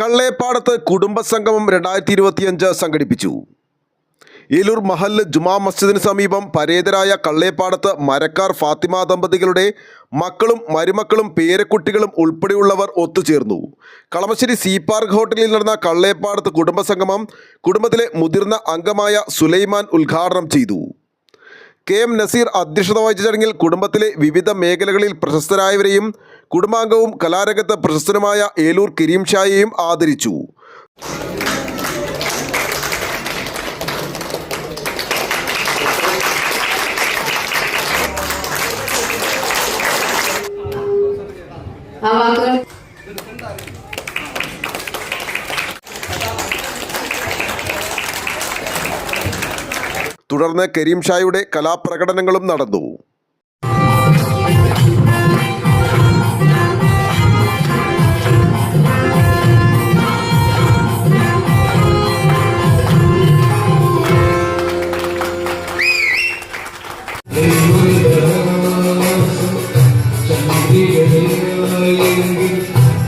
കള്ളേപ്പാടത്ത് കുടുംബസംഗമം രണ്ടായിരത്തി ഇരുപത്തിയഞ്ച് സംഘടിപ്പിച്ചു. ഏലൂർ മഹല്ല് ജുമാ മസ്ജിദിന് സമീപം പരേതരായ കള്ളേപ്പാടത്ത് മരക്കാർ ഫാത്തിമ ദമ്പതികളുടെ മക്കളും മരുമക്കളും പേരക്കുട്ടികളും ഉൾപ്പെടെയുള്ളവർ ഒത്തുചേർന്നു. കളമശ്ശേരി സീ പാർക്ക് ഹോട്ടലിൽ നടന്ന കള്ളേപ്പാടത്ത് കുടുംബസംഗമം കുടുംബത്തിലെ മുതിർന്ന അംഗമായ സുലൈമാൻ ഉദ്ഘാടനം ചെയ്തു. കെ എം നസീർ അധ്യക്ഷത വഹിച്ച ചടങ്ങിൽ കുടുംബത്തിലെ വിവിധ മേഖലകളിൽ പ്രശസ്തരായവരെയും കുടുംബാംഗവും കലാരംഗത്ത് പ്രശസ്തനുമായ ഏലൂർ കരീം ഷായെയും ആദരിച്ചു. തുടർന്ന് കരീം ഷായുടെ കലാപ്രകടനങ്ങളും നടന്നു.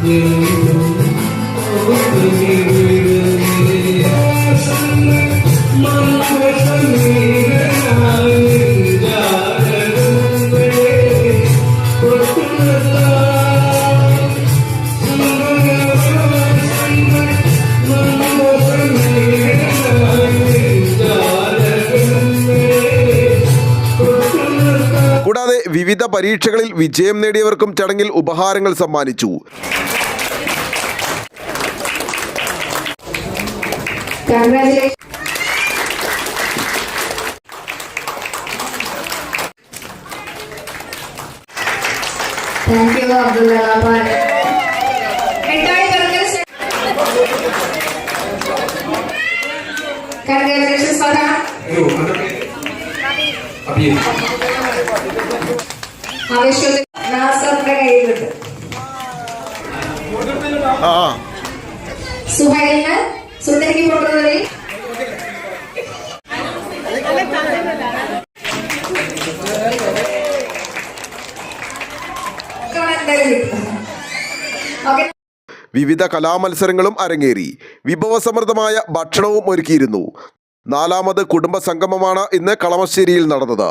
তুমি വിവിധ പരീക്ഷകളിൽ വിജയം നേടിയവർക്കും ചടങ്ങിൽ ഉപഹാരങ്ങൾ സമ്മാനിച്ചു. Thank you, U Abdulla Rahman മിഠായി തുറക്കൽ നാസറിന്റെ കയ്യിലുണ്ട്. സുഹൈലിന് സുന്ദരിക്ക് ഓക്കെ. വിവിധ കലാമത്സരങ്ങളും അരങ്ങേറി. വിഭവസമൃദ്ധമായ ഭക്ഷണവും ഒരുക്കിയിരുന്നു. നാലാമത് കുടുംബ സംഗമമാണ് ഇന്ന് കളമശ്ശേരിയിൽ നടന്നത്.